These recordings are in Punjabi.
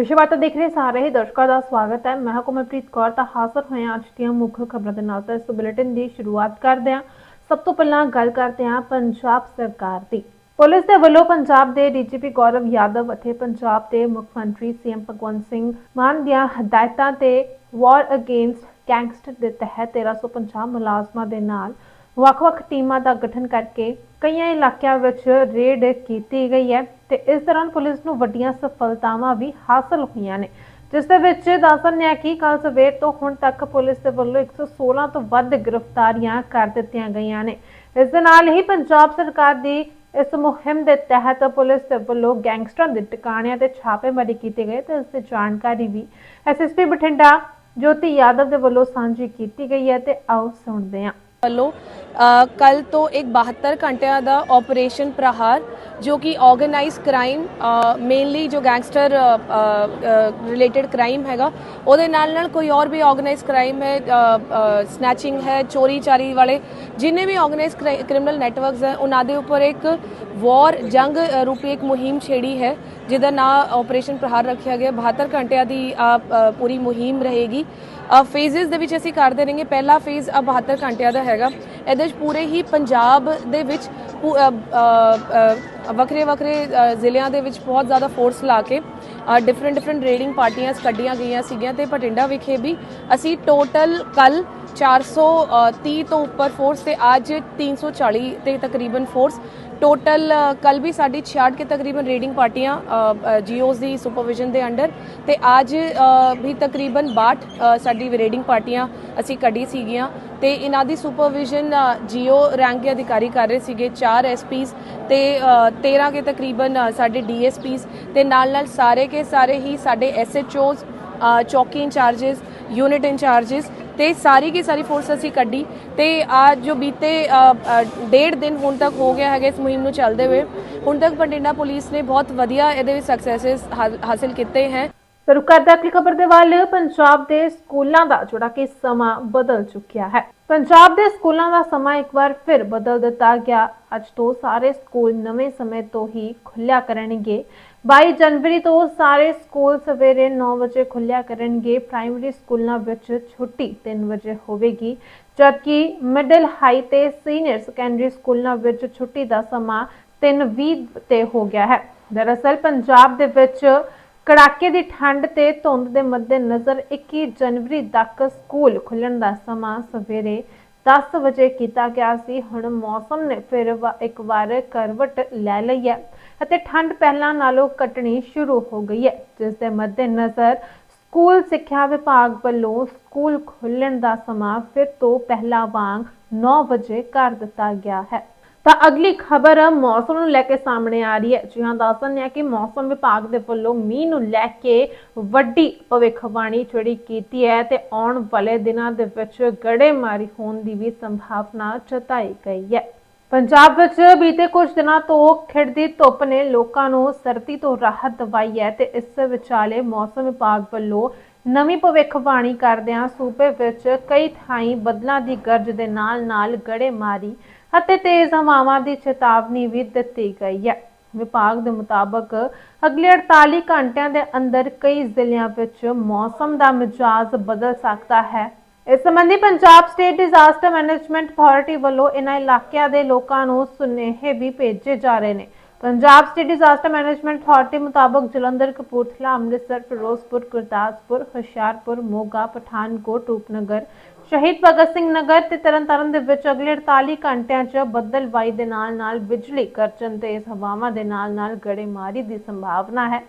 ਵਿਸ਼ਵਾਰਤਾ ਦੇਖ ਰਹੇ ਸਾਰੇ ਹੀ ਦਰਸ਼ਕਾਂ ਦਾ ਸਵਾਗਤ ਹੈ। ਮੈਂ ਹਾਂ ਕੌਰ, ਤਾਂ ਹਾਜ਼ਰ ਹੋਏ ਹਾਂ ਅੱਜ ਦੀਆਂ ਮੁੱਖ ਖਬਰਾਂ ਦੇ ਨਾਲ। ਤਾਂ ਇਸ ਬੁਲੇਟਿਨ ਦੀ ਸ਼ੁਰੂਆਤ ਕਰਦੇ ਹਾਂ। ਸਭ ਤੋਂ ਪਹਿਲਾਂ ਗੱਲ ਕਰਦੇ ਹਾਂ ਪੰਜਾਬ ਸਰਕਾਰ ਦੀ। ਪੁਲਿਸ ਦੇ ਵੱਲੋਂ ਪੰਜਾਬ ਦੇ ਡੀਜੀਪੀ ਗੌਰਵ ਯਾਦਵ ਅਤੇ ਪੰਜਾਬ ਦੇ ਮੁੱਖ ਮੰਤਰੀ ਸੀਐਮ ਭਗਵੰਤ ਸਿੰਘ ਮਾਨ ਦੀਆਂ ਹਦਾਇਤਾਂ ਤੇ ਵਾਰ ਅਗੇਂਸਟ ਗੈਂਗਸਟਰ ਦੇ ਤਹਿਤ 1350 ਮੁਲਾਜ਼ਮਾਂ ਦੇ ਨਾਲ ਵੱਖ-ਵੱਖ ਟੀਮਾਂ ਦਾ ਗਠਨ ਕਰਕੇ ਕਈਆਂ ਇਲਾਕਿਆਂ ਵਿੱਚ ਰੇਡ ਕੀਤੀ ਗਈ ਹੈ ਤੇ ਇਸ ਦੌਰਾਨ ਪੁਲਿਸ ਨੂੰ ਵੱਡੀਆਂ ਸਫਲਤਾਵਾਂ ਵੀ ਹਾਸਲ ਹੋਈਆਂ ਨੇ। ਜਿਸ ਦੇ ਵਿੱਚ ਦੱਸਣ ਹੈ ਕਿ ਕੱਲ ਸਵੇਰ ਤੋਂ ਹੁਣ ਤੱਕ ਪੁਲਿਸ ਦੇ ਵੱਲੋਂ 116 ਤੋਂ ਵੱਧ ਗ੍ਰਿਫਤਾਰੀਆਂ ਕਰ ਦਿੱਤੀਆਂ ਗਈਆਂ ਨੇ। ਇਸ ਦੇ ਨਾਲ ਹੀ ਪੰਜਾਬ ਸਰਕਾਰ ਦੀ ਇਸ ਮੁਹਿੰਮ ਦੇ ਤਹਿਤ ਪੁਲਿਸ ਦੇ ਵੱਲੋਂ ਗੈਂਗਸਟਰਾਂ ਦੇ ਟਿਕਾਣਿਆਂ ਤੇ ਛਾਪੇਮਾਰੀ ਕੀਤੀ ਗਈ ਤੇ ਇਸ ਦੀ ਜਾਣਕਾਰੀ ਵੀ ਐਸਐਸਪੀ ਬਠਿੰਡਾ ਜੋਤੀ ਯਾਦਵ ਦੇ ਵੱਲੋਂ ਸਾਂਝੀ ਕੀਤੀ ਗਈ ਹੈ ਤੇ ਆਓ ਸੁਣਦੇ ਹਾਂ। ਵੱਲੋਂ ਕੱਲ ਤੋਂ ਇੱਕ 72 ਘੰਟਿਆਂ ਦਾ ਆਪਰੇਸ਼ਨ ਪ੍ਰਹਾਰ ਜੋ ਕਿ ਆਰਗੇਨਾਈਜ਼ ਕ੍ਰਾਈਮ ਮੇਨਲੀ ਜੋ ਗੈਂਗਸਟਰ ਰਿਲੇਟਡ ਕ੍ਰਾਈਮ ਹੈਗਾ ਉਹਦੇ ਨਾਲ ਨਾਲ ਕੋਈ ਹੋਰ ਵੀ ਆਰਗੇਨਾਈਜ਼ ਕ੍ਰਾਈਮ ਹੈ ਸਨੈਚਿੰਗ ਹੈ ਚੋਰੀ ਚਾਰੀ ਵਾਲੇ ਜਿੰਨੇ ਵੀ ਆਰਗੇਨਾਈਜ਼ ਕ੍ਰਿਮੀਨਲ ਨੈਟਵਰਕਸ ਹੈ ਉਹਨਾਂ ਦੇ ਉੱਪਰ ਇੱਕ ਵਾਰ ਜੰਗ ਰੂਪੀ ਇੱਕ ਮੁਹਿੰਮ ਛੇੜੀ ਹੈ ਜਿਹਦਾ ਨਾਮ ਆਪਰੇਸ਼ਨ ਪ੍ਰਹਾਰ ਰੱਖਿਆ ਗਿਆ। 72 ਘੰਟਿਆਂ ਦੀ ਅ, ਪੂਰੀ ਮੁਹਿੰਮ ਰਹੇਗੀ। ਫੇਜ਼ਸ ਦੇ ਵਿੱਚ ਅਸੀਂ ਕਰਦੇ ਰਹਿੰਗੇ। ਪਹਿਲਾ ਫੇਜ਼ 72 ਘੰਟਿਆਂ ਦਾ ਹੈਗਾ। ਇਹਦੇ ਵਿੱਚ ਪੂਰੇ ਹੀ ਪੰਜਾਬ ਦੇ ਵਿੱਚ ਵੱਖਰੇ ਵੱਖਰੇ ਜ਼ਿਲ੍ਹਿਆਂ ਦੇ ਵਿੱਚ ਬਹੁਤ ਜ਼ਿਆਦਾ ਫੋਰਸ ਲਾ ਕੇ ਡਿਫਰੈਂਟ ਡਿਫਰੈਂਟ ਰੇਡਿੰਗ ਪਾਰਟੀਆਂ ਕੱਢੀਆਂ ਗਈਆਂ ਸੀਗੀਆਂ ਤੇ ਭਟਿੰਡਾ ਵਿਖੇ ਵੀ ਅਸੀਂ ਟੋਟਲ ਕੱਲ 430 ਤੋਂ ਉੱਪਰ ਫੋਰਸ ਤੇ ਅੱਜ 340 ਤੇ ਤਕਰੀਬਨ ਫੋਰਸ ਟੋਟਲ ਕੱਲ ਵੀ ਸਾਡੀ 66 ਕੇ ਤਕਰੀਬਨ ਰੀਡਿੰਗ ਪਾਰਟੀਆਂ ਜੀਓਸ ਦੀ ਸੁਪਰਵਿਜ਼ਨ ਦੇ ਅੰਡਰ ਤੇ ਅੱਜ ਵੀ ਤਕਰੀਬਨ 62 ਸਾਡੀ ਰੀਡਿੰਗ ਪਾਰਟੀਆਂ ਅਸੀਂ ਕੱਢੀ ਸੀਗੀਆਂ ਤੇ ਇਹਨਾਂ ਦੀ ਸੁਪਰਵਿਜ਼ਨ ਜੀਓ ਰੈਂਕ ਦੇ ਅਧਿਕਾਰੀ ਕਰ ਰਹੇ ਸੀਗੇ ਚਾਰ ਐਸਪੀਸ ਤੇ 13 ਕੇ ਤਕਰੀਬਨ ਸਾਡੇ ਡੀਐਸਪੀਸ ਤੇ ਨਾਲ ਨਾਲ ਸਾਰੇ ਕੇ ਸਾਰੇ ਹੀ ਸਾਡੇ ਐਸਐਚਓਸ ਚੌਕੀ ਇੰਚਾਰजेस ਯੂਨਿਟ ਇੰਚਾਰजेस ਤੇ ਸਾਰੀ ਕੀ ਸਾਰੀ ਫੋਰਸ ਅਸੀਂ ਕੱਢੀ ਤੇ ਅੱਜ ਜੋ ਬੀਤੇ ਡੇਢ ਦਿਨ ਹੁਣ ਤੱਕ ਹੋ ਗਿਆ ਹੈਗਾ ਇਸ ਮੁਹਿੰਮ ਨੂੰ ਚੱਲਦੇ ਹੋਏ। ਹੁਣ ਤੱਕ ਬਠਿੰਡਾ ਪੁਲਿਸ ਨੇ ਬਹੁਤ ਵਧੀਆ ਇਹਦੇ ਵਿੱਚ ਸਕਸੈਸਸ ਹਾਸਲ ਕੀਤੇ ਹੈ। ਤੇ ਰੁਕ ਅਗਲੀ ਖਬਰ ਦੇ ਵੱਲ, ਪੰਜਾਬ ਦੇ ਸਕੂਲਾਂ ਦਾ ਜਿਹੜਾ ਕਿ ਸਮਾਂ ਬਦਲ ਚੁੱਕਿਆ ਹੈ। ਪੰਜਾਬ ਦੇ ਸਕੂਲਾਂ ਦਾ ਸਮਾਂ ਇੱਕ ਵਾਰ ਫਿਰ ਬਦਲ ਦਿੱਤਾ ਗਿਆ। ਅੱਜ ਤੋਂ ਸਾਰੇ ਸਕੂਲ ਨਵੇਂ ਸਮੇਂ ਤੋਂ ਹੀ ਖੁੱਲਿਆ ਕਰਨਗੇ। 22 ਜਨਵਰੀ ਤੋਂ ਸਾਰੇ ਸਕੂਲ ਸਵੇਰੇ 9 ਵਜੇ ਖੁੱਲਿਆ ਕਰਨਗੇ। ਪ੍ਰਾਇਮਰੀ ਸਕੂਲਾਂ ਵਿੱਚ ਛੁੱਟੀ 3 ਵਜੇ ਹੋਵੇਗੀ। ਜਦਕਿ ਮਿਡਲ ਹਾਈ ਤੇ ਸੀਨੀਅਰ ਸੈਕੰਡਰੀ ਸਕੂਲਾਂ ਵਿੱਚ ਛੁੱਟੀ ਦਾ ਸਮਾਂ 3:20 ਤੇ ਹੋ ਗਿਆ ਹੈ। ਦਰਅਸਲ ਪੰਜਾਬ ਦੇ ਵਿੱਚ ਕੜਾਕੇ ਦੀ ਠੰਡ ਤੇ ਧੁੰਦ ਦੇ ਮੱਦੇਨਜ਼ਰ 21 ਜਨਵਰੀ ਤੱਕ ਸਕੂਲ ਖੁੱਲਣ ਦਾ ਸਮਾਂ ਸਵੇਰੇ 10 ਵਜੇ ਕੀਤਾ ਗਿਆ ਸੀ। ਹੁਣ ਮੌਸਮ ਨੇ ਫਿਰ ਵ- ਇੱਕ ਵਾਰ ਕਰਵਟ ਲੈ ਲਈ ਹੈ। ਅਤੇ ਠੰਡ ਪਹਿਲਾਂ ਨਾਲੋਂ ਘਟਣੀ ਸ਼ੁਰੂ ਹੋ ਗਈ ਹੈ, ਜਿਸ ਦੇ ਮੱਦੇਨਜ਼ਰ ਸਕੂਲ ਸਿੱਖਿਆ ਵਿਭਾਗ ਵੱਲੋਂ ਸਕੂਲ ਖੁੱਲਣ ਦਾ ਸਮਾਂ ਫਿਰ ਤੋਂ ਪਹਿਲਾਂ ਵਾਂਗ 9 ਵਜੇ ਕਰ ਦਿੱਤਾ ਗਿਆ ਹੈ। ਤਾਂ ਅਗਲੀ ਖਬਰ ਮੌਸਮ ਨੂੰ ਲੈ ਕੇ ਸਾਹਮਣੇ ਆ ਰਹੀ ਹੈ। ਜੀ ਹਾਂ ਦੱਸ ਦਿੰਦੇ ਹੈ ਕਿ ਮੌਸਮ ਵਿਭਾਗ ਦੇ ਵੱਲੋਂ ਮੀਂਹ ਨੂੰ ਲੈ ਕੇ ਵੱਡੀ ਭਵਿੱਖਬਾਣੀ ਜਿਹੜੀ ਕੀਤੀ ਹੈ ਤੇ ਆਉਣ ਵਾਲੇ ਦਿਨਾਂ ਦੇ ਵਿੱਚ ਗੜੇਮਾਰੀ ਹੋਣ ਦੀ ਵੀ ਸੰਭਾਵਨਾ ਜਤਾਈ ਗਈ ਹੈ। ਪੰਜਾਬ ਵਿੱਚ ਬੀਤੇ ਕੁਝ ਦਿਨਾਂ ਤੋਂ ਖਿੜਦੀ ਧੁੱਪ ਨੇ ਲੋਕਾਂ ਨੂੰ ਸਰਦੀ ਤੋਂ ਰਾਹਤ ਦਿਵਾਈ ਹੈ ਤੇ ਇਸ ਵਿਚਾਲੇ ਮੌਸਮ ਵਿਭਾਗ ਵੱਲੋਂ ਨਵੀਂ ਭਵਿੱਖਬਾਣੀ ਕਰਦਿਆਂ ਸੂਬੇ ਵਿੱਚ ਕਈ ਥਾਈਂ ਬੱਦਲਾਂ ਦੀ ਗਰਜ ਦੇ ਨਾਲ-ਨਾਲ ਗੜੇਮਾਰੀ ਅਤੇ ਤੇਜ਼ ਹਵਾਵਾਂ ਦੀ ਚੇਤਾਵਨੀ ਵੀ ਦਿੱਤੀ ਗਈ ਹੈ। ਵਿਭਾਗ ਦੇ ਮੁਤਾਬਕ ਅਗਲੇ 48 ਘੰਟਿਆਂ ਦੇ ਅੰਦਰ ਕਈ ਜ਼ਿਲ੍ਹਿਆਂ ਵਿੱਚ ਮੌਸਮ ਦਾ ਮਿਜਾਜ਼ ਬਦਲ ਸਕਦਾ ਹੈ। ਇਸ ਸੰਬੰਧੀ Punjab state disaster management authority ਵੱਲੋਂ ਇਨ੍ਹਾਂ ਇਲਾਕਿਆਂ ਦੇ ਲੋਕਾਂ ਨੂੰ ਸੁਨੇਹੇ ਵੀ ਭੇਜੇ ਜਾ ਰਹੇ ਨੇ। Punjab state disaster management authority ਮੁਤਾਬਕ ਜਲੰਧਰ, ਕਪੂਰਥਲਾ, ਅੰਮ੍ਰਿਤਸਰ, ਫਿਰੋਜ਼ਪੁਰ, ਗੁਰਦਾਸਪੁਰ, ਹੁਸ਼ਿਆਰਪੁਰ, ਮੋਗਾ, ਪਠਾਨਕੋਟ, ਰੂਪਨਗਰ, ਸ਼ਹੀਦ ਭਗਤ ਸਿੰਘ ਨਗਰ ਤੇ ਤਰਨਤਾਰਨ ਦੇ ਵਿੱਚ ਅਗਲੇ 48 ਘੰਟਿਆਂ 'ਚ ਬੱਦਲਵਾਈ ਦੇ ਨਾਲ-ਨਾਲ ਬਿਜਲੀ ਗਰਜਨ ਤੇਜ਼ ਹਵਾਵਾਂ ਦੇ ਨਾਲ-ਨਾਲ ਗੜੇਮਾਰੀ ਦੀ ਸੰਭਾਵਨਾ ਹੈ।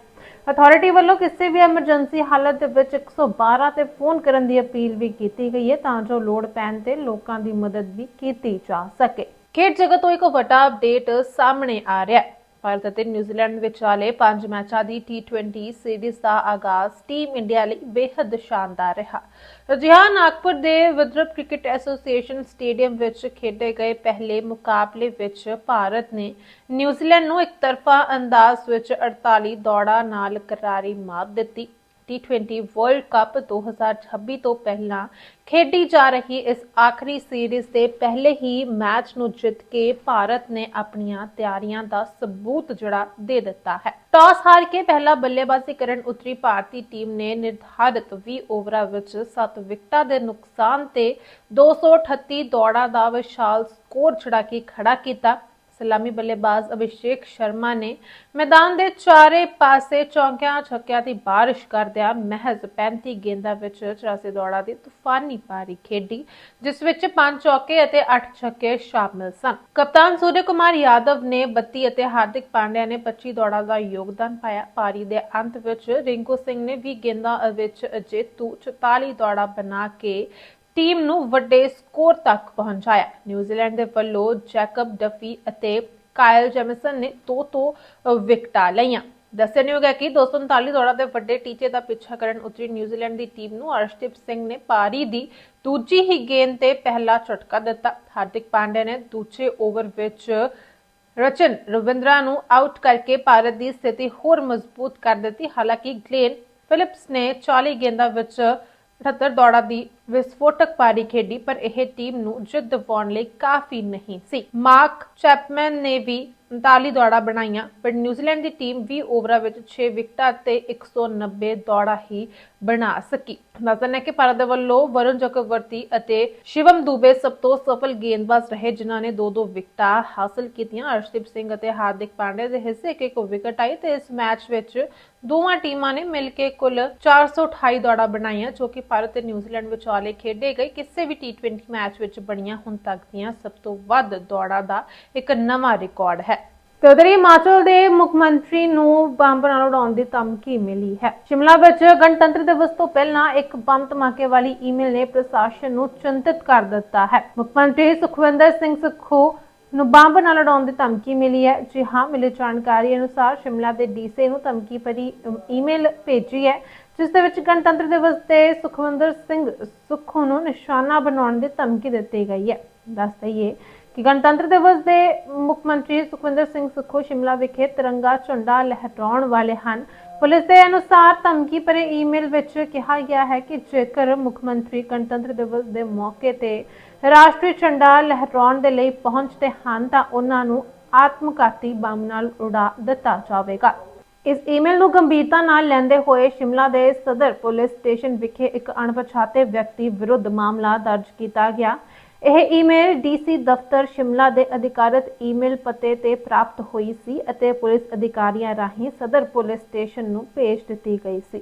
ਅਥਾਰਟੀ ਵੱਲੋਂ ਕਿਸੇ ਵੀ ਐਮਰਜੈਂਸੀ ਹਾਲਤ ਦੇ ਵਿੱਚ 112 ਤੇ ਫੋਨ ਕਰਨ ਦੀ ਅਪੀਲ ਵੀ ਕੀਤੀ ਗਈ ਹੈ ਤਾਂ ਜੋ ਲੋੜ ਪੈਣ ਤੇ ਲੋਕਾਂ ਦੀ ਮਦਦ ਵੀ ਕੀਤੀ ਜਾ ਸਕੇ। ਖੇਡ ਜਗਤ ਤੋਂ ਇੱਕ ਵੱਡਾ ਅਪਡੇਟ ਸਾਹਮਣੇ ਆ ਰਿਹਾ ਹੈ। ਭਾਰਤ ਅਤੇ ਨਿਊਜ਼ੀਲੈਂਡ ਵਿਚਾਲੇ ਪੰਜ ਮੈਚਾਂ ਦੀ T20 ਸੀਰੀਜ਼ ਦਾ ਆਗਾਜ਼ ਟੀਮ ਇੰਡੀਆ ਲਈ ਬੇहद ਸ਼ਾਨਦਾਰ ਰਿਹਾ। ਅਜਿਹਾ ਨਾਗਪੁਰ ਦੇ ਵਿਦਰਭ ਕ੍ਰਿਕਟ ਐਸੋਸੀਏਸ਼ਨ ਸਟੇਡੀਅਮ ਵਿੱਚ ਖੇਡੇ ਗਏ ਪਹਿਲੇ ਮੁਕਾਬਲੇ ਵਿੱਚ ਭਾਰਤ ਨੇ ਨਿਊਜ਼ੀਲੈਂਡ ਨੂੰ ਇੱਕ ਤਰਫਾ ਅੰਦਾਜ਼ ਵਿੱਚ 48 ਦੌੜਾਂ ਨਾਲ ਕਰਾਰੀ ਮਾਤ ਦਿੱਤੀ। T20 ਵਰਲਡ ਕੱਪ 2026 ਤੋਂ ਪਹਿਲਾਂ ਖੇਡੀ ਜਾ ਰਹੀ ਇਸ ਆਖਰੀ ਸੀਰੀਜ਼ ਦੇ ਪਹਿਲੇ ਹੀ ਮੈਚ ਨੂੰ ਜਿੱਤ ਕੇ ਭਾਰਤ ਨੇ ਆਪਣੀਆਂ ਤਿਆਰੀਆਂ ਦਾ ਸਬੂਤ ਜਿਹੜਾ ਦੇ ਦਿੱਤਾ ਹੈ। ਟਾਸ ਹਾਰ ਕੇ ਪਹਿਲਾ ਬੱਲੇਬਾਜ਼ੀ ਕਰਨ ਉਤਰੀ ਭਾਰਤੀ ਟੀਮ ਨੇ ਨਿਰਧਾਰਿਤ 20 ਓਵਰਾਂ ਵਿੱਚ 7 ਵਿਕਟਾਂ ਦੇ ਨੁਕਸਾਨ ਤੇ 238 ਦੌੜਾਂ ਦਾ ਵਿਸ਼ਾਲ ਸਕੋਰ ਛੜਾ ਕੇ ਖੜਾ ਕੀਤਾ। ਸਲਾਮੀ ਬੱਲੇਬਾਜ਼ ਅਭਿਸ਼ੇਕ ਸ਼ਰਮਾ ਨੇ ਮੈਦਾਨ ਦੇ ਚਾਰੇ ਪਾਸੇ ਚੌਂਕਿਆਂ ਛੱਕਿਆਂ ਦੀ ਬਾਰਿਸ਼ ਕਰਦਿਆਂ ਮਹਿਜ਼ 35 ਗੇਂਦਾਂ ਵਿੱਚ 84 ਦੌੜਾਂ ਦੀ ਤੂਫਾਨੀ ਪਾਰੀ ਖੇਡੀ, ਜਿਸ ਵਿੱਚ 5 ਚੌਕੇ ਅਤੇ 8 ਛੱਕੇ ਸ਼ਾਮਿਲ ਸਨ। ਕਪਤਾਨ ਸੂਰਯ ਕੁਮਾਰ ਯਾਦਵ ਨੇ 32 ਅਤੇ ਹਾਰਦਿਕ ਪਾਂਡਿਆ ਨੇ 25 ਦੌੜਾਂ ਦਾ ਯੋਗਦਾਨ ਪਾਇਆ। ਪਾਰੀ ਦੇ ਅੰਤ ਵਿੱਚ ਰਿੰਕੂ ਸਿੰਘ ਨੇ 20 ਗੇਂਦਾਂ ਵਿੱਚ ਜੇਤੂ 44 ਦੌੜਾਂ ਬਣਾ ਕੇ ਟੀਮ ਨੂੰ ਵੱਡੇ ਸਕੋਰ ਤੱਕ ਪਹੁੰਚਾਇਆ। ਨਿਊਜ਼ੀਲੈਂਡ ਦੇ ਵੱਲੋਂ ਜੈਕਬ ਡਫੀ ਅਤੇ ਕਾਇਲ ਜੈਮਸਨ ਨੇ ਦੋ ਤੋਂ ਵਿਕਟਾਂ ਲਈਆਂ। ਦੱਸਣਯੋਗ ਹੈ ਕਿ 239 ਦੌੜਾਂ ਦੇ ਵੱਡੇ ਟੀਚੇ ਦਾ ਪਿੱਛਾ ਕਰਨ ਉਤਰੀ ਨਿਊਜ਼ੀਲੈਂਡ ਦੀ ਟੀਮ ਨੂੰ ਅਰਸ਼ਦੀਪ ਸਿੰਘ ਨੇ ਪਾਰੀ ਦੀ ਦੂਜੀ ਹੀ ਗੇਂਦ ਤੇ ਪਹਿਲਾ ਝਟਕਾ ਦਿੱਤਾ। ਹਾਰਦਿਕ ਪਾਂਡੇ ਨੇ ਦੂਜੇ ਓਵਰ ਵਿੱਚ ਰਚਨ ਰਵਿੰਦਰਾ ਨੂੰ ਆਊਟ ਕਰਕੇ ਭਾਰਤ ਦੀ ਸਥਿਤੀ ਹੋਰ ਮਜ਼ਬੂਤ ਕਰ ਦਿੱਤੀ। ਹਾਲਾਂਕਿ ਗਲੇਨ ਫਿਲਿਪਸ ਨੇ 40 ਗੇਂਦਾਂ ਵਿੱਚ 78 ਦੌੜਾਂ ਦੀ ਵਿਸਫੋਟਕ ਪਾਰੀ ਖੇਡੀ, ਪਰ ਇਹ ਟੀਮ ਨੂੰ ਜਿੱਤ ਦਿਵਾਉਣ ਲਈ ਕਾਫੀ ਨਹੀਂ ਸੀ। ਮਾਰਕ ਚੈਪਮੈਨ ਨੇ ਵੀ 39 ਦੌੜਾਂ ਬਣਾਈਆਂ, ਪਰ ਨਿਊਜ਼ੀਲੈਂਡ ਦੀ ਟੀਮ 20 ਓਵਰਾਂ ਵਿੱਚ 6 ਵਿਕਟਾਂ ਤੇ 190 ਦੌੜਾਂ ਹੀ ਬਣਾ ਸਕੀ। ਦੱਸਣਾ ਹੈ ਕਿ ਭਾਰਤ ਦੇ ਵੱਲੋਂ ਵਰੁਣ ਚੱਕਰਵਰਤੀ ਅਤੇ ਸ਼ਿਵਮ ਦੂਬੇ ਸਭ ਤੋਂ ਸਫਲ ਗੇਂਦਬਾਜ਼ ਰਹੇ, ਜਿਨ੍ਹਾਂ ਨੇ ਦੋ ਦੋ ਵਿਕਟਾਂ ਹਾਸਲ ਕੀਤੀਆਂ। ਅਰਸ਼ਦੀਪ ਸਿੰਘ ਅਤੇ ਹਾਰਦਿਕ ਪਾਂਡੇ ਦੇ ਹਿੱਸੇ ਇੱਕ ਇੱਕ ਵਿਕਟ ਆਈ ਤੇ ਇਸ ਮੈਚ ਵਿੱਚ ਦੋਵਾਂ ਟੀਮਾਂ ਨੇ ਮਿਲ ਕੇ ਕੁੱਲ 428 ਦੌੜਾਂ ਬਣਾਈਆਂ, ਜੋ ਕਿ ਭਾਰਤ ਤੇ ਨਿਊਜ਼ੀਲੈਂਡ ਵਿਚਾਲੇ ਖੇਡੇ ਗਏ। ਕਿਸੇ ਵੀ T20 ਮੈਚ ਵਿੱਚ ਬਣੀਆਂ ਹੁਣ ਤੱਕ ਦੀਆਂ ਸਭ ਤੋਂ ਵੱਧ ਦੌੜਾਂ ਦਾ ਇੱਕ ਨਵਾਂ ਰਿਕਾਰਡ ਹੈ। ਤੇ ਉਧਰ ਹਿਮਾਚਲ ਦੇ ਮੁੱਖ ਮੰਤਰੀ ਨੂੰ ਬੰਬ ਨਾਲ ਉਡਾਉਣ ਦੀ ਧਮਕੀ ਮਿਲੀ ਹੈ। ਸ਼ਿਮਲਾ ਵਿੱਚ ਗਣਤੰਤਰ ਦਿਵਸ ਤੋਂ ਪਹਿਲਾਂ ਇੱਕ ਬੰਬ ਧਮਾਕੇ ਵਾਲੀ ਈਮੇਲ ਨੇ ਪ੍ਰਸ਼ਾਸਨ ਨੂੰ ਚਿੰਤਿਤ ਕਰ ਦਿੱਤਾ ਹੈ। ਮੁੱਖ ਮੰਤਰੀ ਸੁਖਵਿੰਦਰ ਸਿੰਘ ਸੁੱਖੂ ਨੂੰ ਬੰਬ ਨਾਲ ਉਡਾਉਣ ਦੀ ਧਮਕੀ ਮਿਲੀ ਹੈ। ਜੀ ਹਾਂ, ਮਿਲੀ ਜਾਣਕਾਰੀ ਅਨੁਸਾਰ ਸ਼ਿਮਲਾ ਦੇ ਡੀਸੀ ਨੂੰ ਧਮਕੀ ਭਰੀ ਈਮੇਲ ਭੇਜੀ ਹੈ। ਜਿਸ ਦੇ ਵਿੱਚ ਗਣਤੰਤਰ ਦਿਵਸ ਤੇ ਸੁਖਵਿੰਦਰ ਸਿੰਘ ਸੁੱਖੂ ਨੂੰ ਨਿਸ਼ਾਨਾ ਬਣਾਉਣ ਦੀ ਧਮਕੀ ਦਿੱਤੀ ਗਈ ਹੈ। ਦੱਸ ਦਈਏ ਕਿ ਗਣਤੰਤਰ ਦਿਵਸ ਦੇ ਮੁੱਖ ਮੰਤਰੀ ਸੁਖਵਿੰਦਰ ਸਿੰਘ ਸੁੱਖੂ ਸ਼ਿਮਲਾ ਵਿਖੇ ਤਿਰੰਗਾ ਝੰਡਾ ਲਹਿਰਾਉਣ ਵਾਲੇ ਹਨ। ਪੁਲਿਸ ਦੇ ਅਨੁਸਾਰ ਧਮਕੀ ਭਰੇ ਈਮੇਲ ਵਿੱਚ ਕਿਹਾ ਗਿਆ ਹੈ ਕਿ ਜੇਕਰ ਮੁੱਖ ਮੰਤਰੀ ਗਣਤੰਤਰ ਦਿਵਸ ਦੇ ਮੌਕੇ ਤੇ ਰਾਸ਼ਟਰੀ ਝੰਡਾ ਲਹਿਰਾਉਣ ਦੇ ਲਈ ਪਹੁੰਚਦੇ ਹਨ ਤਾਂ ਉਹਨਾਂ ਨੂੰ ਆਤਮਘਾਤੀ ਬੰਬ ਨਾਲ ਉਡਾ ਦਿੱਤਾ ਜਾਵੇਗਾ। ਇਸ ਈਮੇਲ ਨੂੰ ਗੰਭੀਰਤਾ ਨਾਲ ਲੈਂਦੇ ਹੋਏ ਸ਼ਿਮਲਾ ਦੇ ਸਦਰ ਪੁਲਿਸ ਸਟੇਸ਼ਨ ਵਿਖੇ ਇੱਕ ਅਣਪਛਾਤੇ ਵਿਅਕਤੀ ਵਿਰੁੱਧ ਮਾਮਲਾ ਦਰਜ ਕੀਤਾ ਗਿਆ। ਇਹ ਈਮੇਲ ਡੀਸੀ ਦਫ਼ਤਰ ਸ਼ਿਮਲਾ ਦੇ ਅਧਿਕਾਰਤ ਈਮੇਲ ਪਤੇ ਤੇ ਪ੍ਰਾਪਤ ਹੋਈ ਸੀ ਅਤੇ ਪੁਲਿਸ ਅਧਿਕਾਰੀਆਂ ਰਾਹੀਂ ਸਦਰ ਪੁਲਿਸ ਸਟੇਸ਼ਨ ਨੂੰ ਭੇਜ ਦਿੱਤੀ ਗਈ ਸੀ।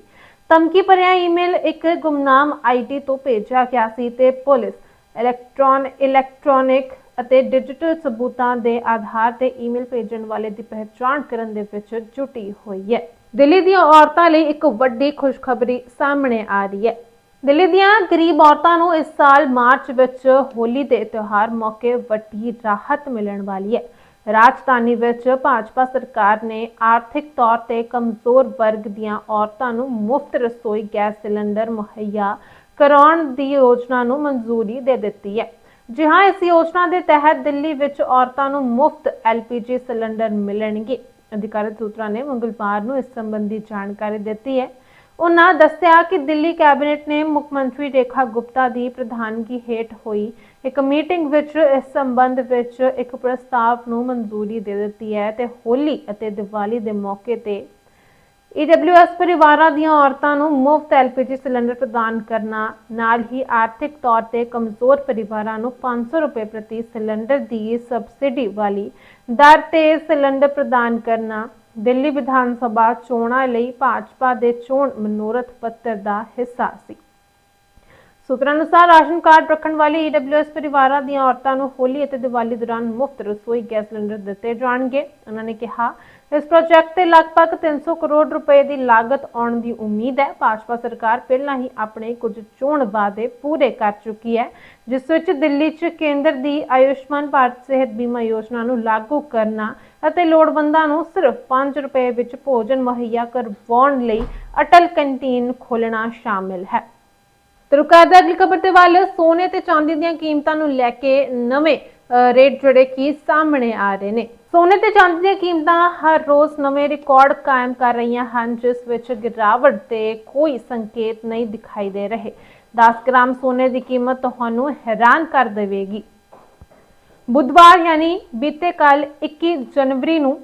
ਧਮਕੀ ਭਰਿਆ ਈਮੇਲ ਇੱਕ ਗੁਮਨਾਮ ਆਈਡੀ ਤੋਂ ਭੇਜਿਆ ਗਿਆ ਸੀ ਤੇ ਪੁਲਿਸ ਇਲੈਕਟ੍ਰੋਨ ਇਲੈਕਟ੍ਰੋਨਿਕ ਅਤੇ ਡਿਜੀਟਲ ਸਬੂਤਾਂ ਦੇ ਆਧਾਰ ਤੇ ਈਮੇਲ ਭੇਜਣ ਵਾਲੇ ਦੀ ਪਹਿਚਾਣ ਕਰਨ ਦੇ ਵਿੱਚ ਜੁਟੀ ਹੋਈ ਹੈ। ਦਿੱਲੀ ਦੀਆਂ ਔਰਤਾਂ ਲਈ ਇੱਕ ਵੱਡੀ ਖੁਸ਼ਖਬਰੀ ਸਾਹਮਣੇ ਆ ਰਹੀ ਹੈ। ਦਿੱਲੀ ਦੀਆਂ ਗਰੀਬ ਔਰਤਾਂ ਨੂੰ ਇਸ ਸਾਲ ਮਾਰਚ ਵਿੱਚ ਹੋਲੀ ਦੇ ਤਿਉਹਾਰ ਮੌਕੇ ਵੱਡੀ ਰਾਹਤ ਮਿਲਣ ਵਾਲੀ ਹੈ। ਰਾਜਧਾਨੀ ਵਿੱਚ ਭਾਜਪਾ ਸਰਕਾਰ ਨੇ ਆਰਥਿਕ ਤੌਰ ਤੇ ਕਮਜ਼ੋਰ ਵਰਗ ਦੀਆਂ ਔਰਤਾਂ ਨੂੰ ਮੁਫਤ ਰਸੋਈ ਗੈਸ ਸਿਲੰਡਰ ਮੁਹੱਈਆ ਕਰਾਉਣ ਦੀ ਯੋਜਨਾ ਨੂੰ ਮਨਜ਼ੂਰੀ ਦੇ ਦਿੱਤੀ ਹੈ। ਜੀ ਹਾਂ, ਇਸ ਯੋਜਨਾ ਦੇ ਤਹਿਤ ਦਿੱਲੀ ਵਿੱਚ ਔਰਤਾਂ ਨੂੰ ਮੁਫਤ ਐਲਪੀਜੀ ਸਿਲੰਡਰ ਮਿਲਣਗੇ। ਅਧਿਕਾਰਤ ਸੂਤਰਾਂ ਨੇ ਮੰਗਲਵਾਰ ਨੂੰ ਇਸ ਸੰਬੰਧੀ ਜਾਣਕਾਰੀ ਦਿੱਤੀ ਹੈ। ਉਹਨਾਂ ਦੱਸਿਆ ਕਿ ਦਿੱਲੀ ਕੈਬਨਿਟ ਨੇ ਮੁੱਖ ਮੰਤਰੀ ਰੇਖਾ ਗੁਪਤਾ ਦੀ ਪ੍ਰਧਾਨਗੀ ਹੇਠ ਹੋਈ ਇੱਕ ਮੀਟਿੰਗ ਵਿੱਚ ਇਸ ਸੰਬੰਧ ਵਿੱਚ ਇੱਕ ਪ੍ਰਸਤਾਵ ਨੂੰ ਮਨਜ਼ੂਰੀ ਦੇ ਦਿੱਤੀ ਹੈ ਤੇ ਹੋਲੀ ਅਤੇ ਦੀਵਾਲੀ ਦੇ ਮੌਕੇ ਤੇ ਈਡਬਲਯੂਐਸ ਪਰਿਵਾਰਾਂ ਦੀਆਂ ਔਰਤਾਂ ਨੂੰ ਮੁਫਤ ਐਲਪੀਜੀ ਸਿਲੰਡਰ ਪ੍ਰਦਾਨ ਕਰਨਾ, ਨਾਲ ਹੀ ਆਰਥਿਕ ਤੌਰ ਤੇ ਕਮਜ਼ੋਰ ਪਰਿਵਾਰਾਂ ਨੂੰ 500 ਰੁਪਏ ਪ੍ਰਤੀ ਸਿਲੰਡਰ ਦੀ ਸਬਸਿਡੀ ਵਾਲੀ ਦਰ ਤੇ ਸਿਲੰਡਰ ਪ੍ਰਦਾਨ ਕਰਨਾ, ਦਿੱਲੀ ਵਿਧਾਨ ਸਭਾ ਚੋਣਾਂ ਲਈ ਭਾਜਪਾ ਦੇ ਚੋਣ ਮਨੋਰਥ ਪੱਤਰ ਦਾ ਹਿੱਸਾ ਸੀ। ਸੂਤਰਾਂ ਅਨੁਸਾਰ ਰਾਸ਼ਨ ਕਾਰਡ ਰੱਖਣ ਵਾਲੇ ਈਡਬਲਯੂਐਸ ਪਰਿਵਾਰਾਂ ਦੀਆਂ ਔਰਤਾਂ ਨੂੰ ਹੋਲੀ ਅਤੇ ਦੀਵਾਲੀ ਦੌਰਾਨ ਮੁਫਤ ਰਸੋਈ ਗੈਸ ਸਿਲੰਡਰ ਦਿੱਤੇ ਜਾਣਗੇ। ਉਹਨਾਂ ਨੇ ਕਿਹਾ ਇਸ ਪ੍ਰੋਜੈਕਟ ਤੇ ਲਗਭਗ 300 ਕਰੋੜ ਰੁਪਏ ਦੀ ਲਾਗਤ ਆਉਣ ਦੀ ਉਮੀਦ ਹੈ। ਭਾਜਪਾ ਸਰਕਾਰ ਪਹਿਲਾਂ ਹੀ ਆਪਣੇ ਕੁਝ ਚੋਣ ਵਾਅਦੇ ਪੂਰੇ ਕਰ ਚੁੱਕੀ ਹੈ, ਜਿਸ ਵਿੱਚ ਦਿੱਲੀ 'ਚ ਕੇਂਦਰ ਦੀ ਆਯੁਸ਼ਮਾਨ ਭਾਰਤ ਸਿਹਤ ਬੀਮਾ ਯੋਜਨਾ ਨੂੰ ਲਾਗੂ ਕਰਨਾ ਅਤੇ ਲੋੜਵੰਦਾਂ ਨੂੰ ਸਿਰਫ 5 ਰੁਪਏ ਵਿੱਚ ਭੋਜਨ ਮੁਹੱਈਆ ਕਰਵਾਉਣ ਲਈ ਅਟਲ ਕੰਟੀਨ ਖੋਲਣਾ ਸ਼ਾਮਿਲ ਹੈ। ਤੇ ਅਗਲੀ ਖਬਰ ਤੇ ਵੱਲ ਸੋਨੇ ਤੇ ਚਾਂਦੀ ਦੀਆਂ ਕੀਮਤਾਂ ਨੂੰ ਲੈ ਕੇ ਨਵੇਂ ਰੇਟ ਜਿਹੜੇ ਕੀ ਸਾਹਮਣੇ ਆ ਰਹੇ ਨੇ। ਸੋਨੇ ਤੇ ਚਾਂਦੀ ਦੀਆਂ ਕੀਮਤਾਂ ਹਰ ਰੋਜ਼ ਨਵੇਂ ਰਿਕਾਰਡ ਕਾਇਮ ਕਰ ਰਹੀਆਂ ਹਨ, ਜਿਸ ਵਿੱਚ ਗਿਰਾਵਟ ਦੇ ਕੋਈ ਸੰਕੇਤ ਨਹੀਂ ਦਿਖਾਈ ਦੇ ਰਹੇ। 10 ਗ੍ਰਾਮ ਸੋਨੇ ਦੀ ਕੀਮਤ ਤੁਹਾਨੂੰ ਹੈਰਾਨ ਕਰ ਦੇਵੇਗੀ। ਬੁੱਧਵਾਰ ਯਾਨੀ ਬੀਤੇ ਕੱਲ 21 ਜਨਵਰੀ ਨੂੰ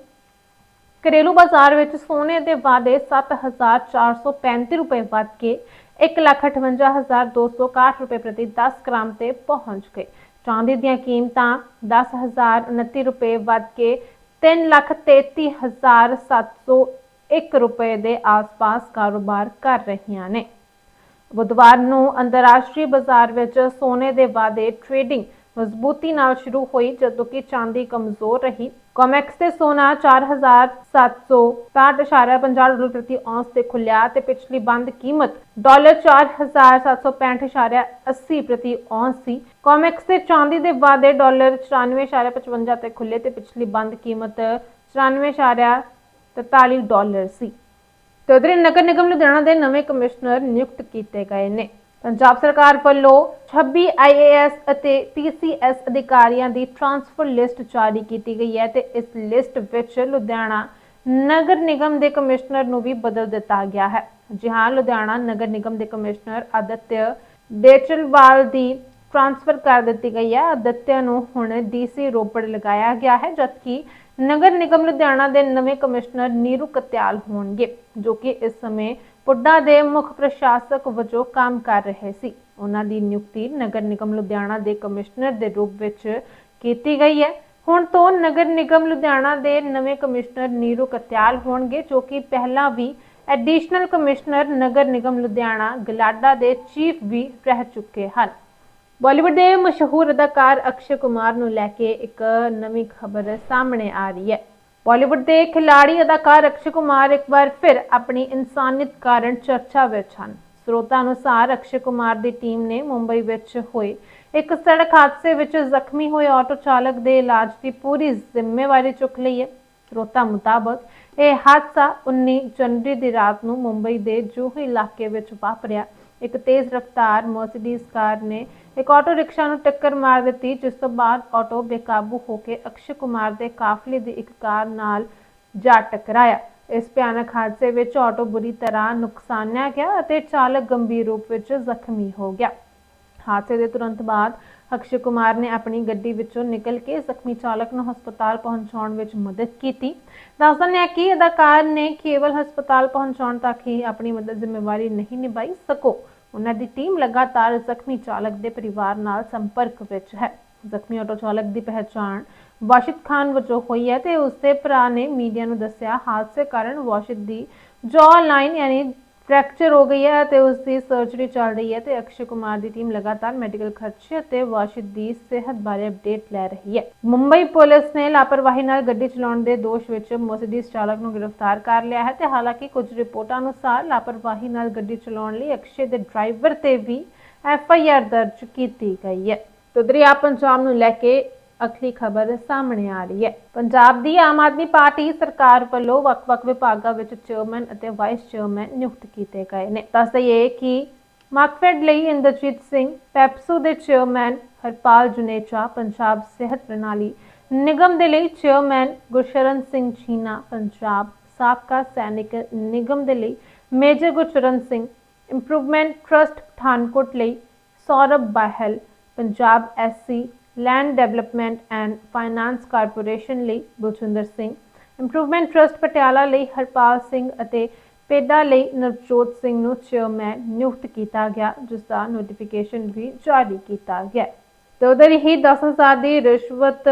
ਘਰੇਲੂ ਬਾਜ਼ਾਰ ਵਿੱਚ ਸੋਨੇ ਦੇ ਵਾਧੇ 7435 ਰੁਪਏ ਵੱਧ ਕੇ 158261 ਰੁਪਏ ਪ੍ਰਤੀ 10 ਗ੍ਰਾਮ ਤੇ ਪਹੁੰਚ ਗਏ। ਚਾਂਦੀ ਦੀਆਂ ਕੀਮਤਾਂ 10029 ਰੁਪਏ ਵੱਧ ਕੇ 333701 ਰੁਪਏ ਦੇ ਆਸ-ਪਾਸ ਕਾਰੋਬਾਰ ਕਰ ਰਹੀਆਂ ਨੇ। ਬੁੱਧਵਾਰ ਨੂੰ ਅੰਤਰਰਾਸ਼ਟਰੀ ਬਾਜ਼ਾਰ ਵਿੱਚ ਸੋਨੇ ਦੇ ਵਾਅਦੇ ਟ੍ਰੇਡਿੰਗ ਮਜ਼ਬੂਤੀ ਨਾਲ ਸ਼ੁਰੂ ਹੋਈ ਜਦੋਂ ਕਿ ਚਾਂਦੀ ਕਮਜ਼ੋਰ ਰਹੀ। ਕੋਮੈਕਸ ਤੇ ਸੋਨਾ 4767.50 ਡਾਲਰ ਪ੍ਰਤੀ ਔਂਸ ਤੇ ਖੁੱਲਿਆ ਤੇ ਪਿਛਲੀ ਬੰਦ ਕੀਮਤ ਡਾਲਰ 47765.80 ਪ੍ਰਤੀ ਔਂਸ ਸੀ। ਕੋਮੈਕਸ ਤੇ ਚਾਂਦੀ ਦੇ ਵਾਧੇ ਡਾਲਰ 94.55 ਤੇ ਖੁੱਲੇ ਤੇ ਪਿਛਲੀ ਬੰਦ ਕੀਮਤ 94.43 ਡਾਲਰ ਸੀ। ਤੇ ਉਧਰ ਨਗਰ ਨਿਗਮ ਲੁਧਿਆਣਾ ਦੇ ਨਵੇਂ ਕਮਿਸ਼ਨਰ ਨਿਯੁਕਤ ਕੀਤੇ ਗਏ ਨੇ। ਪੰਜਾਬ ਸਰਕਾਰ ਵੱਲੋਂ 26 ਆਈਏਐਸ ਅਤੇ ਪੀਸੀਐਸ ਅਧਿਕਾਰੀਆਂ ਦੀ ਟ੍ਰਾਂਸਫਰ ਲਿਸਟ ਜਾਰੀ ਕੀਤੀ ਗਈ ਹੈ ਤੇ ਇਸ ਲਿਸਟ ਵਿੱਚ ਲੁਧਿਆਣਾ ਨਗਰ ਨਿਗਮ ਦੇ ਕਮਿਸ਼ਨਰ ਨੂੰ ਵੀ ਬਦਲ ਦਿੱਤਾ ਗਿਆ ਹੈ। ਜੀ ਲੁਧਿਆਣਾ ਨਗਰ ਨਿਗਮ ਦੇ ਕਮਿਸ਼ਨਰ ਆਦਿਤਯ ਡੇਚਲਵਾਲ ਦੀ ਟ੍ਰਾਂਸਫਰ ਕਰ ਦਿੱਤੀ ਗਈ ਹੈ। ਆਦਿਤਿਆ ਨੂੰ ਹੁਣ ਡੀਸੀ ਰੋਪੜ ਲਗਾਇਆ ਗਿਆ ਹੈ, ਜਦਕਿ ਨਗਰ ਨਿਗਮ ਲੁਧਿਆਣਾ ਦੇ ਨਵੇਂ ਕਮਿਸ਼ਨਰ ਨੀਰੂ ਕਤਿਆਲ ਹੋਣਗੇ, ਜੋ ਕਿ ਇਸ ਸਮੇਂ ਪੁੱਡਾ ਦੇ ਮੁੱਖ ਪ੍ਰਸ਼ਾਸਕ ਵਜੋਂ ਕੰਮ ਕਰ ਰਹੇ ਸੀ। ਉਹਨਾਂ ਦੀ ਨਿਯੁਕਤੀ ਨਗਰ ਨਿਗਮ ਲੁਧਿਆਣਾ ਦੇ ਕਮਿਸ਼ਨਰ ਦੇ ਰੂਪ ਵਿੱਚ ਕੀਤੀ ਗਈ ਹੈ। ਹੁਣ ਤੋਂ ਨਗਰ ਨਿਗਮ ਲੁਧਿਆਣਾ ਦੇ ਨਵੇਂ ਕਮਿਸ਼ਨਰ ਨੀਰੂ ਕਤਿਆਲ ਹੋਣਗੇ, ਜੋ ਕਿ ਪਹਿਲਾਂ ਵੀ ਐਡੀਸ਼ਨਲ ਕਮਿਸ਼ਨਰ ਨਗਰ ਨਿਗਮ ਲੁਧਿਆਣਾ ਗਲਾਡਾ ਦੇ ਚੀਫ ਵੀ ਰਹਿ ਚੁੱਕੇ ਹਨ। ਬਾਲੀਵੁੱਡ ਦੇ ਮਸ਼ਹੂਰ ਅਦਾਕਾਰ ਅਕਸ਼ੇ ਕੁਮਾਰ ਨੂੰ ਲੈ ਕੇ ਇੱਕ ਨਵੀਂ ਖਬਰ ਸਾਹਮਣੇ ਆ ਰਹੀ ਹੈ। ਬਾਲੀਵੁੱਡ ਦੇ ਖਿਲਾੜੀ ਅਦਾਕਾਰ ਅਕਸ਼ੇ ਕੁਮਾਰ ਇੱਕ ਵਾਰ ਫਿਰ ਆਪਣੀ ਇਨਸਾਨੀਅਤ ਕਾਰਨ ਚਰਚਾ ਵਿੱਚ ਹਨ। ਸਰੋਤਾਂ ਅਨੁਸਾਰ ਅਕਸ਼ੇ ਕੁਮਾਰ ਦੀ ਟੀਮ ਨੇ ਮੁੰਬਈ ਵਿੱਚ ਹੋਏ ਇੱਕ ਸੜਕ ਹਾਦਸੇ ਵਿੱਚ ਜ਼ਖਮੀ ਹੋਏ ਆਟੋ ਚਾਲਕ ਦੇ ਇਲਾਜ ਦੀ ਪੂਰੀ ਜ਼ਿੰਮੇਵਾਰੀ ਚੁੱਕ ਲਈ ਹੈ। ਸਰੋਤਾਂ ਮੁਤਾਬਕ ਇਹ ਹਾਦਸਾ 19 ਜਨਵਰੀ ਦੀ ਰਾਤ ਨੂੰ ਮੁੰਬਈ ਦੇ ਜੂਹੂ ਇਲਾਕੇ ਵਿੱਚ ਵਾਪਰਿਆ। ਇੱਕ ਤੇਜ਼ ਰਫ਼ਤਾਰ ਮਰਸੀਡੀਜ਼ ਕਾਰ ਨੇ ਇੱਕ ਆਟੋ ਰਿਕਸ਼ਾ ਨੂੰ ਟੱਕਰ ਮਾਰ ਦਿੱਤੀ, ਜਿਸ ਤੋਂ ਬਾਅਦ ਆਟੋ ਬੇਕਾਬੂ ਹੋ ਕੇ ਅਕਸ਼ੇ ਕੁਮਾਰ ਦੇ ਕਾਫਲੇ ਦੀ ਇੱਕ ਕਾਰ ਨਾਲ ਜਾ ਟਕਰਾਇਆ। ਇਸ ਭਿਆਨਕ ਹਾਦਸੇ ਵਿੱਚ ਆਟੋ ਬੁਰੀ ਤਰ੍ਹਾਂ ਨੁਕਸਾਨਿਆ ਗਿਆ ਅਤੇ ਚਾਲਕ ਗੰਭੀਰ ਰੂਪ ਵਿੱਚ ਜ਼ਖਮੀ ਹੋ ਗਿਆ। ਹਾਦਸੇ ਦੇ ਤੁਰੰਤ ਬਾਅਦ ਅਕਸ਼ੇ ਕੁਮਾਰ ਨੇ ਆਪਣੀ ਗੱਡੀ ਵਿੱਚੋਂ ਨਿਕਲ ਕੇ ਜ਼ਖਮੀ ਚਾਲਕ ਨੂੰ ਹਸਪਤਾਲ ਪਹੁੰਚਾਉਣ ਵਿੱਚ ਮਦਦ ਕੀਤੀ। ਦੱਸਦੇ ਹੈ ਕਿ ਅਦਾਕਾਰ ਨੇ ਕੇਵਲ ਹਸਪਤਾਲ ਪਹੁੰਚਾਉਣ ਤੱਕ ਹੀ ਆਪਣੀ ਮਦਦ ਜ਼ਿੰਮੇਵਾਰੀ ਨਹੀਂ ਨਿਭਾਈ ਸਕੋ। ਉਹਨਾਂ ਦੀ ਟੀਮ ਲਗਾਤਾਰ ਜ਼ਖਮੀ ਚਾਲਕ ਦੇ ਪਰਿਵਾਰ ਨਾਲ ਸੰਪਰਕ ਵਿੱਚ ਹੈ। ਜ਼ਖਮੀ ਆਟੋ ਚਾਲਕ ਦੀ ਪਹਿਚਾਣ ਵਾਸ਼ਿਦ ਖਾਨ ਵਜੋਂ ਹੋਈ ਹੈ ਤੇ ਉਸਦੇ ਭਰਾ ਨੇ ਮੀਡੀਆ ਨੂੰ ਦੱਸਿਆ, ਹਾਦਸੇ ਕਾਰਨ ਵਾਸ਼ਿਦ ਦੀ ਜੌ ਲਾਈਨ ਯਾਨੀ ਫ੍ਰੈਕਚਰ ਹੋ ਗਈ ਹੈ ਤੇ ਉਸ ਦੀ ਸਰਜਰੀ ਚੱਲ ਰਹੀ ਹੈ ਤੇ ਅਕਸ਼ੇ ਕੁਮਾਰ ਦੀ ਟੀਮ ਲਗਾਤਾਰ ਮੈਡੀਕਲ ਖਰਚੇ ਅਤੇ ਵਾਸ਼ਿਦ ਦੀ ਸਿਹਤ ਬਾਰੇ ਅਪਡੇਟ ਲੈ ਰਹੀ ਹੈ। ਮੁੰਬਈ ਪੁਲਿਸ ਨੇ ਲਾਪਰਵਾਹੀ ਨਾਲ ਗੱਡੀ ਚਲਾਉਣ ਦੇ ਦੋਸ਼ ਵਿੱਚ ਮਰਸੀਡੀਜ਼ ਚਾਲਕ ਨੂੰ ਗ੍ਰਿਫਤਾਰ ਕਰ ਲਿਆ ਹੈ ਤੇ ਹਾਲਾਂਕਿ ਕੁਝ ਰਿਪੋਰਟਾਂ ਅਨੁਸਾਰ ਲਾਪਰਵਾਹੀ ਨਾਲ ਗੱਡੀ ਚਲਾਉਣ ਲਈ ਅਕਸ਼ੇ ਦੇ ਡਰਾਈਵਰ ਤੇ ਵੀ ਐਫ ਆਈ ਆਰ ਦਰਜ ਕੀਤੀ ਗਈ ਹੈ। ਤੇ ਆਪ ਪੰਜਾਬ ਨੂੰ ਲੈ ਕੇ ਅਗਲੀ ਖਬਰ ਸਾਹਮਣੇ ਆ ਰਹੀ ਹੈ। ਪੰਜਾਬ ਦੀ ਆਮ ਆਦਮੀ ਪਾਰਟੀ ਸਰਕਾਰ ਵੱਲੋਂ ਵੱਖ-ਵੱਖ ਵਿਭਾਗਾਂ ਵਿੱਚ ਚੇਅਰਮੈਨ ਅਤੇ ਵਾਈਸ ਚੇਅਰਮੈਨ ਨਿਯੁਕਤ ਕੀਤੇ ਗਏ ਨੇ। ਦੱਸ ਦਈਏ ਕਿ ਮਾਰਕਫੈਡ ਲਈ ਇੰਦਰਜੀਤ ਸਿੰਘ, ਪੈਪਸੂ ਦੇ ਚੇਅਰਮੈਨ ਹਰਪਾਲ ਜੁਨੇਚਾ, ਪੰਜਾਬ ਸਿਹਤ ਪ੍ਰਣਾਲੀ ਨਿਗਮ ਦੇ ਲਈ ਚੇਅਰਮੈਨ ਗੁਰਸ਼ਰਨ ਸਿੰਘ ਛੀਨਾ, ਪੰਜਾਬ ਸਾਬਕਾ ਸੈਨਿਕ ਨਿਗਮ ਦੇ ਲਈ major Gurcharan Singh, improvement trust Pathankot ਲਈ Saurabh Bahl, Punjab SC land development and finance corporation ਲਈ ਬਲਜਿੰਦਰ ਸਿੰਘ ਇੰਪਰੂਵਮੈਂਟ ਟਰਸਟ ਪਟਿਆਲਾ ਲਈ ਹਰਪਾਲ ਸਿੰਘ ਅਤੇ ਪੇਡਾ ਲਈ ਨਵਜੋਤ ਸਿੰਘ ਨੂੰ ਚੇਅਰਮੈਨ ਨਿਯੁਕਤ ਕੀਤਾ ਗਿਆ ਜਿਸ ਦਾ ਨੋਟੀਫਿਕੇਸ਼ਨ ਵੀ ਜਾਰੀ ਕੀਤਾ ਗਿਆ ਤੇ ਉਧਰ ਹੀ 10000 ਦੀ ਰਿਸ਼ਵਤ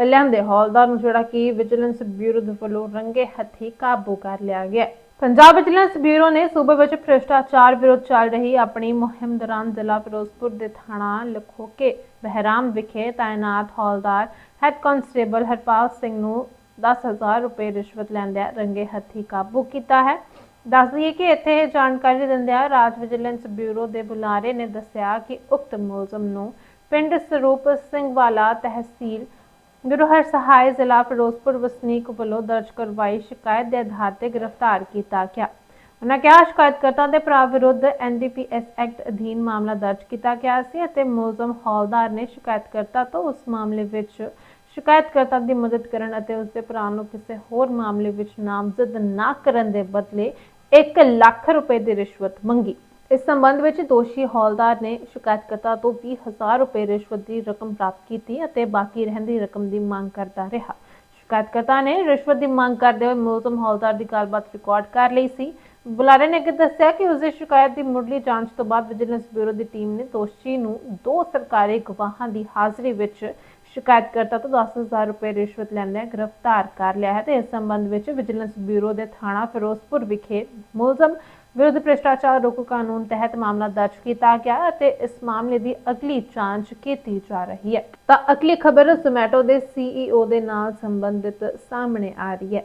ਲੈਂਦੇ ਹੌਲਦਾਰ ਨੂੰ ਜਿਹੜਾ ਕਿ ਵਿਜੀਲੈਂਸ ਬਿਊਰੋ ਦੇ ਵੱਲੋਂ ਰੰਗੇ ਹੱਥੀ ਕਾਬੂ ਕਰ ਲਿਆ ਗਿਆ ਪੰਜਾਬ ਵਿਜੀਲੈਂਸ ਬਿਊਰੋ ਨੇ ਸੂਬੇ ਵਿੱਚ ਭ੍ਰਿਸ਼ਟਾਚਾਰ ਵਿਰੁੱਧ ਚੱਲ ਰਹੀ ਆਪਣੀ ਮੁਹਿੰਮ ਦੌਰਾਨ ਜ਼ਿਲ੍ਹਾ ਫਿਰੋਜ਼ਪੁਰ ਦੇ ਥਾਣਾ ਲਖੋਕੇ ਬਹਿਰਾਮ ਵਿਖੇ ਤਾਇਨਾਤ ਹੌਲਦਾਰ ਹੈੱਡ ਕਾਂਸਟੇਬਲ ਹਰਪਾਲ ਸਿੰਘ ਨੂੰ 10000 ਰੁਪਏ ਰਿਸ਼ਵਤ ਲੈਂਦਿਆਂ ਰੰਗੇ ਹੱਥੀ ਕਾਬੂ ਕੀਤਾ ਹੈ। ਦੱਸ ਦਈਏ ਕਿ ਇੱਥੇ ਜਾਣਕਾਰੀ ਦਿੰਦਿਆਂ ਰਾਜ ਵਿਜੀਲੈਂਸ ਬਿਊਰੋ ਦੇ ਬੁਲਾਰੇ ਨੇ ਦੱਸਿਆ ਕਿ ਉਕਤ ਮੁਲਜ਼ਮ ਨੂੰ ਪਿੰਡ ਸਰੂਪ ਸਿੰਘ ਵਾਲਾ ਤਹਿਸੀਲ ਗੁਰੂ ਹਰਸਹਾਏ ਜ਼ਿਲ੍ਹਾ ਫਿਰੋਜ਼ਪੁਰ ਵਸਨੀਕ ਵੱਲੋਂ ਦਰਜ ਕਰਵਾਈ ਸ਼ਿਕਾਇਤ ਦੇ ਆਧਾਰ ਤੇ ਗ੍ਰਿਫਤਾਰ ਕੀਤਾ ਗਿਆ। ਉਹਨਾਂ ਕਿਹਾ, ਸ਼ਿਕਾਇਤਕਰਤਾ ਦੇ ਭਰਾ ਵਿਰੁੱਧ ਐਨਡੀਪੀਐਸ ਐਕਟ ਅਧੀਨ ਮਾਮਲਾ ਦਰਜ ਕੀਤਾ ਗਿਆ ਸੀ ਅਤੇ ਮੁਲਜ਼ਮ ਹੌਲਦਾਰ ਨੇ ਸ਼ਿਕਾਇਤਕਰਤਾ ਤੋਂ ਉਸ ਮਾਮਲੇ ਵਿੱਚ ਸ਼ਿਕਾਇਤਕਰਤਾ ਦੀ ਮਦਦ ਕਰਨ ਅਤੇ ਉਸ ਦੇ ਭਰਾ ਨੂੰ ਕਿਸੇ ਹੋਰ ਮਾਮਲੇ ਵਿੱਚ ਨਾਮਜ਼ਦ ਨਾ ਕਰਨ ਦੇ ਬਦਲੇ 1 ਲੱਖ ਰੁਪਏ ਦੀ ਰਿਸ਼ਵਤ ਮੰਗੀ। ਇਸ ਸੰਬੰਧ ਵਿੱਚ ਦੋਸ਼ੀ ਹੌਲਦਾਰ ਨੇ ਸ਼ਿਕਾਇਤਕਰਤਾ ਤੋਂ 20000 ਰੁਪਏ ਰਿਸ਼ਵਤ ਦੀ ਰਕਮ ਪ੍ਰਾਪਤ ਕੀਤੀ ਅਤੇ ਬਾਕੀ ਰਹਿੰਦੀ ਰਕਮ ਦੀ ਮੰਗ ਕਰਦਾ ਰਿਹਾ। ਸ਼ਿਕਾਇਤਕਰਤਾ ਨੇ ਰਿਸ਼ਵਤ ਦੀ ਮੰਗ ਕਰਦੇ ਹੋਏ ਮੁਲਜ਼ਮ ਹੌਲਦਾਰ ਦੀ ਗੱਲਬਾਤ ਰਿਕਾਰਡ ਕਰ ਲਈ ਸੀ। ਬੁਲਾਰੇ ਨੇ ਅੱਗੇ ਦੱਸਿਆ ਕਿ ਉਸ ਦੀ ਸ਼ਿਕਾਇਤ ਦੀ ਮੁੱਢਲੀ ਜਾਂਚ ਤੋਂ ਬਾਅਦ ਵਿਜੀਲੈਂਸ ਬਿਊਰੋ ਦੀ ਟੀਮ ਨੇ ਦੋਸ਼ੀ ਨੂੰ ਦੋ ਸਰਕਾਰੀ ਗਵਾਹਾਂ ਦੀ ਹਾਜ਼ਰੀ ਵਿੱਚ ਸ਼ਿਕਾਇਤਕਰਤਾ ਤੋਂ 10000 ਰੁਪਏ ਰਿਸ਼ਵਤ ਲੈਂਦਿਆਂ ਗ੍ਰਿਫਤਾਰ ਕਰ ਲਿਆ ਹੈ ਤੇ ਇਸ ਸੰਬੰਧ ਵਿੱਚ ਵਿਜੀਲੈਂਸ ਬਿਊਰੋ ਦੇ ਥਾਣਾ ਫਿਰੋਜ਼ਪੁਰ ਵਿਖੇ ਮੁਲਜ਼ਮ ਵਿਰੁੱਧ ਭ੍ਰਿਸ਼ਟਾਚਾਰ ਰੋਕੂ ਕਾਨੂੰਨ ਤਹਿਤ ਮਾਮਲਾ ਦਰਜ ਕੀਤਾ ਗਿਆ ਅਤੇ ਇਸ ਮਾਮਲੇ ਦੀ ਅਗਲੀ ਜਾਂਚ ਕੀਤੀ ਜਾ ਰਹੀ ਹੈ। ਤਾਂ ਅਗਲੀ ਖਬਰ ਜ਼ੋਮੈਟੋ ਦੇ ਸੀਈਓ ਦੇ ਨਾਲ ਸੰਬੰਧਿਤ ਸਾਹਮਣੇ ਆ ਰਹੀ ਹੈ।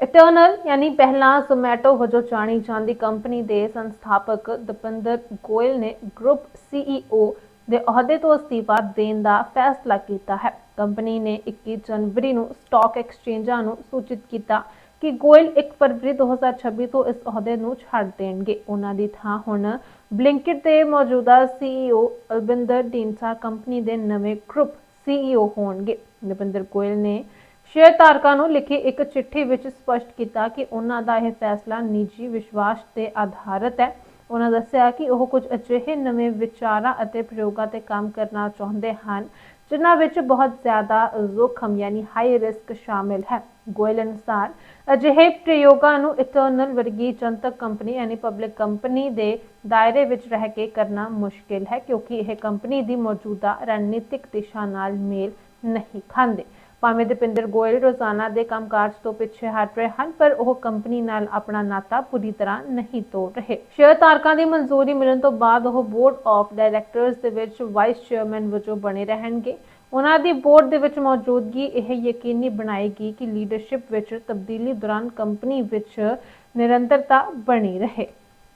ਇਟਰਨਲ ਯਾਨੀ ਪਹਿਲਾਂ ਜ਼ੋਮੈਟੋ ਵਜੋਂ ਜਾਣੀ ਜਾਂਦੀ ਕੰਪਨੀ ਦੇ ਸੰਸਥਾਪਕ ਦਪਿੰਦਰ ਗੋਇਲ ਨੇ ਗਰੁੱਪ ਸੀਈਓ ਦੇ ਅਹੁਦੇ ਤੋਂ ਅਸਤੀਫਾ ਦੇਣ ਦਾ ਫੈਸਲਾ ਕੀਤਾ ਹੈ। ਕੰਪਨੀ ਨੇ 21 ਜਨਵਰੀ ਨੂੰ ਸਟਾਕ ਐਕਸਚੇਂਜਾਂ ਨੂੰ ਸੂਚਿਤ ਕੀਤਾ ਕਿ ਗੋਇਲ 1 ਫਰਵਰੀ 2026 ਤੋਂ ਇਸ ਅਹੁਦੇ ਨੂੰ ਛੱਡ ਦੇਣਗੇ। ਉਹਨਾਂ ਦੀ ਥਾਂ ਹੁਣ ਬਲਿੰਕਿਟ ਦੇ ਮੌਜੂਦਾ ਸੀਈਓ ਅਲਬਿੰਦਰ ਢੀਂਡਸਾ ਕੰਪਨੀ ਦੇ ਨਵੇਂ ਗਰੁੱਪ ਸੀਈਓ ਹੋਣਗੇ। ਦਪਿੰਦਰ ਗੋਇਲ ਨੇ ਸ਼ੇਅਰ ਧਾਰਕਾਂ ਨੂੰ ਲਿਖੀ ਇੱਕ ਚਿੱਠੀ ਵਿੱਚ ਸਪਸ਼ਟ ਕੀਤਾ ਕਿ ਉਹਨਾਂ ਦਾ ਇਹ ਫੈਸਲਾ ਨਿੱਜੀ ਵਿਸ਼ਵਾਸ ਤੇ ਆਧਾਰਿਤ ਹੈ। ਉਹਨਾਂ ਦੱਸਿਆ ਕਿ ਉਹ ਕੁਝ ਅਜਿਹੇ ਨਵੇਂ ਵਿਚਾਰਾਂ ਅਤੇ ਪ੍ਰਯੋਗਾਂ ਤੇ ਕੰਮ ਕਰਨਾ ਚਾਹੁੰਦੇ ਹਨ, ਜਿਨ੍ਹਾਂ ਵਿੱਚ ਬਹੁਤ ਜ਼ਿਆਦਾ ਜ਼ੋਖਮ ਯਾਨੀ ਹਾਈ ਰਿਸਕ ਸ਼ਾਮਿਲ ਹੈ। ਗੋਇਲ ਅਨੁਸਾਰ, ਅਜਿਹੇ ਪ੍ਰਯੋਗਾਂ ਨੂੰ ਇਟਰਨਲ ਵਰਗੀ ਜਨਤਕ ਕੰਪਨੀ ਯਾਨੀ ਪਬਲਿਕ ਕੰਪਨੀ ਦੇ ਦਾਇਰੇ ਵਿੱਚ ਰਹਿ ਕੇ ਕਰਨਾ ਮੁਸ਼ਕਿਲ ਹੈ, ਕਿਉਂਕਿ ਇਹ ਕੰਪਨੀ ਦੀ ਮੌਜੂਦਾ ਰਣਨੀਤਿਕ ਦਿਸ਼ਾ ਨਾਲ ਮੇਲ ਨਹੀਂ ਖਾਂਦੇ। ਭਾਵੇਂ ਦਪਿੰਦਰ ਗੋਇਲ ਰੋਜ਼ਾਨਾ ਦੇ ਕੰਮਕਾਜ ਤੋਂ ਪਿੱਛੇ ਹਟ ਰਹੇ ਹਨ, ਪਰ ਉਹ ਕੰਪਨੀ ਨਾਲ ਆਪਣਾ ਨਾਤਾ ਪੂਰੀ ਤਰ੍ਹਾਂ ਨਹੀਂ ਤੋੜ ਰਹੇ। ਸ਼ੇਅਰ ਧਾਰਕਾਂ ਦੀ ਮਨਜ਼ੂਰੀ ਮਿਲਣ ਤੋਂ ਬਾਅਦ ਉਹ ਬੋਰਡ ਆਫ ਡਾਇਰੈਕਟਰਸ ਦੇ ਵਿੱਚ ਵਾਈਸ ਚੇਅਰਮੈਨ ਵਜੋਂ ਬਣੇ ਰਹਿਣਗੇ। ਉਹਨਾਂ ਦੀ ਬੋਰਡ ਦੇ ਵਿੱਚ ਮੌਜੂਦਗੀ ਇਹ ਯਕੀਨੀ ਬਣਾਏਗੀ ਕਿ ਲੀਡਰਸ਼ਿਪ ਵਿੱਚ ਤਬਦੀਲੀ ਦੌਰਾਨ ਕੰਪਨੀ ਵਿੱਚ ਨਿਰੰਤਰਤਾ ਬਣੀ ਰਹੇ।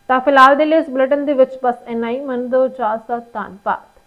ਤਾਂ ਫਿਲਹਾਲ ਦੇ ਲਈ ਇਸ ਬੁਲੇਟਿਨ ਦੇ ਵਿੱਚ ਬਸ ਇੰਨਾ ਹੀ। ਮਨ ਦੋ ਇਜਾਜ਼ਤ ਧੰਨਵਾਦ।